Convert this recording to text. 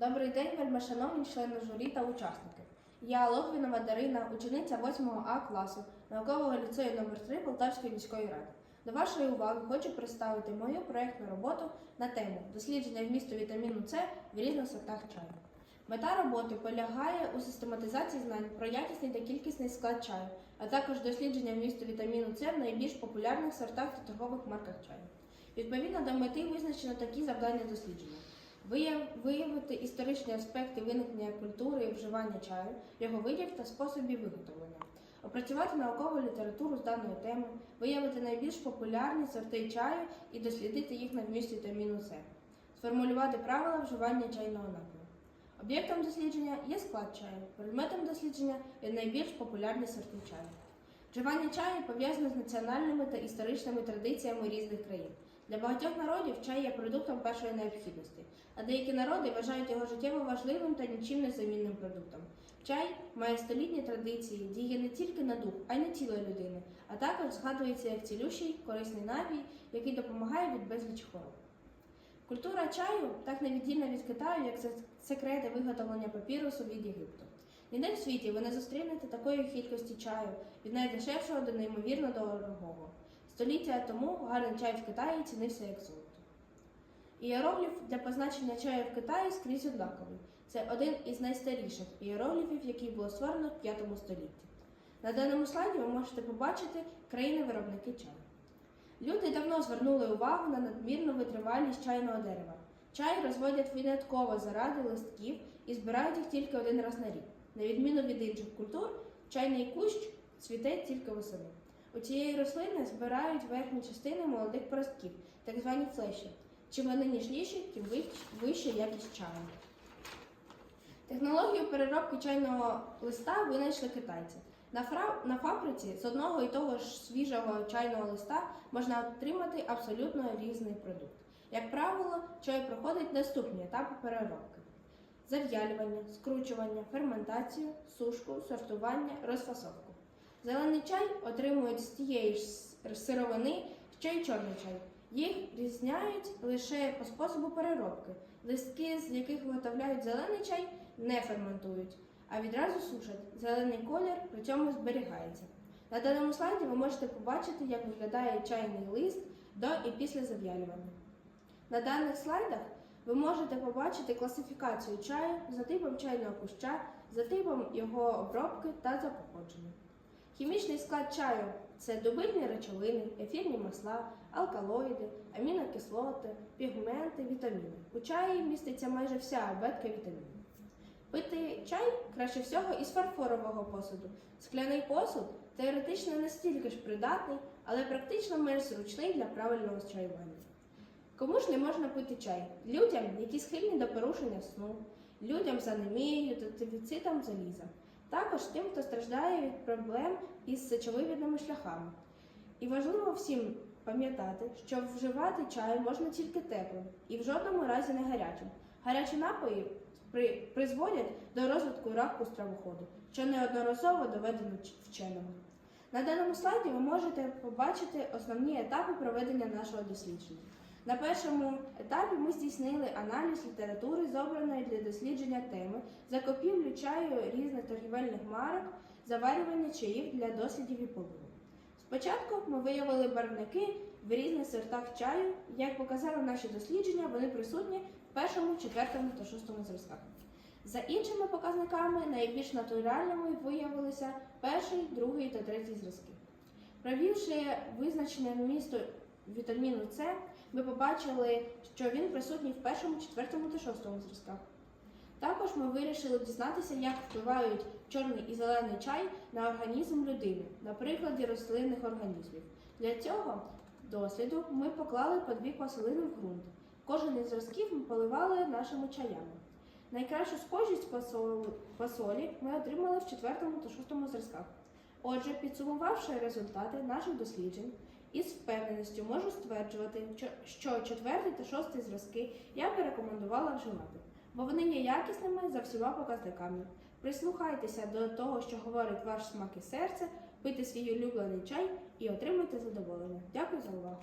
Добрий день, вельмишановні члени журі та учасники. Я Логвінова Дарина, учениця 8 А класу наукового ліцею номер 3 Полтавської міської ради. До вашої уваги хочу представити мою проєктну роботу на тему дослідження вмісту вітаміну С в різних сортах чаю. Мета роботи полягає у систематизації знань про якісний та кількісний склад чаю, а також дослідження вмісту вітаміну С в найбільш популярних сортах та торгових марках чаю. Відповідно до мети визначено такі завдання дослідження. Вияв- Виявити історичні аспекти виникнення культури і вживання чаю, його видів та способів виготовлення, опрацювати наукову літературу з даної теми, виявити найбільш популярні сорти чаю і дослідити їх на вміст вітаміну С, сформулювати правила вживання чайного напою. Об'єктом дослідження є склад чаю, предметом дослідження є найбільш популярні сорти чаю. Вживання чаю пов'язане з національними та історичними традиціями різних країн. Для багатьох народів чай є продуктом першої необхідності, а деякі народи вважають його життєво важливим та нічим не замінним продуктом. Чай має столітні традиції, діє не тільки на дух, а й на тіло людини, а також згадується як цілющий, корисний напій, який допомагає від безліч хвороб. Культура чаю так невіддільна від Китаю, як секрети виготовлення папірусу від Єгипту. Ніде в світі ви не зустрінете такої кількості чаю, від найдешевшого до неймовірно дорогого. Століття тому гарний чай в Китаї цінився як золото. Ієрогліф для позначення чаю в Китаї скрізь однаковий. Це один із найстаріших ієрогліфів, який було створено в 5 столітті. На даному слайді ви можете побачити країни-виробники чаю. Люди давно звернули увагу на надмірну витривалість чайного дерева. Чай розводять винятково заради листків і збирають їх тільки один раз на рік. На відміну від інших культур, чайний кущ цвіте тільки восени. У цієї рослини збирають верхні частини молодих поростків, так звані флеші. Чим вони ніжніші, тим вища якість чаю. Технологію переробки чайного листа винайшли китайці. На, фабриці з одного і того ж свіжого чайного листа можна отримати абсолютно різний продукт. Як правило, чай проходить наступні етапи переробки: зав'ялювання, скручування, ферментацію, сушку, сортування, розфасовку. Зелений чай отримують з тієї ж сировини, що й чорний чай. Їх різняють лише по способу переробки. Листки, з яких виготовляють зелений чай, не ферментують, а відразу сушать. Зелений колір при цьому зберігається. На даному слайді ви можете побачити, як виглядає чайний лист до і після зав'ялювання. На даних слайдах ви можете побачити класифікацію чаю за типом чайного куща, за типом його обробки та за походженням. Хімічний склад чаю це добильні речовини, ефірні масла, алкалоїди, амінокислоти, пігменти, вітаміни. У чаї міститься майже вся абетка вітамінів. Пити чай краще всього із фарфорового посуду. Скляний посуд теоретично настільки ж придатний, але практично менш зручний для правильного чаювання. Кому ж не можна пити чай? Людям, які схильні до порушення сну, людям з анемією та дефіцитом заліза. Також тим, хто страждає від проблем із сечовивідними шляхами. І важливо всім пам'ятати, що вживати чай можна тільки теплим і в жодному разі не гарячим. Гарячі напої при- призводять до розвитку раку стравоходу, що неодноразово доведено вченими. На даному слайді ви можете побачити основні етапи проведення нашого дослідження. На першому етапі ми здійснили аналіз літератури, зобраної для дослідження теми, закупівлю чаю різних торгівельних марок, заварювання чаїв для дослідів і поливу. Спочатку ми виявили барвники в різних сортах чаю. Як показали наші дослідження, вони присутні в першому, четвертому та шостому зразках. За іншими показниками найбільш натуральними виявилися перший, другий та третій зразки. Провівши визначення вмісту вітаміну С, ми побачили, що він присутній в першому, четвертому та шостому зразках. Також ми вирішили дізнатися, як впливають чорний і зелений чай на організм людини, на прикладі рослинних організмів. Для цього досліду ми поклали по дві посолини в ґрунт. Кожен із зразків ми поливали нашими чаями. Найкращу схожість посолі ми отримали в четвертому та шостому зразках. Отже, підсумувавши результати наших досліджень, із впевненістю можу стверджувати, що- четвертий та шостий зразки я би рекомендувала вживати, бо вони є якісними за всіма показниками. Прислухайтеся до того, що говорить ваш смак і серце, пийте свій улюблений чай і отримайте задоволення. Дякую за увагу!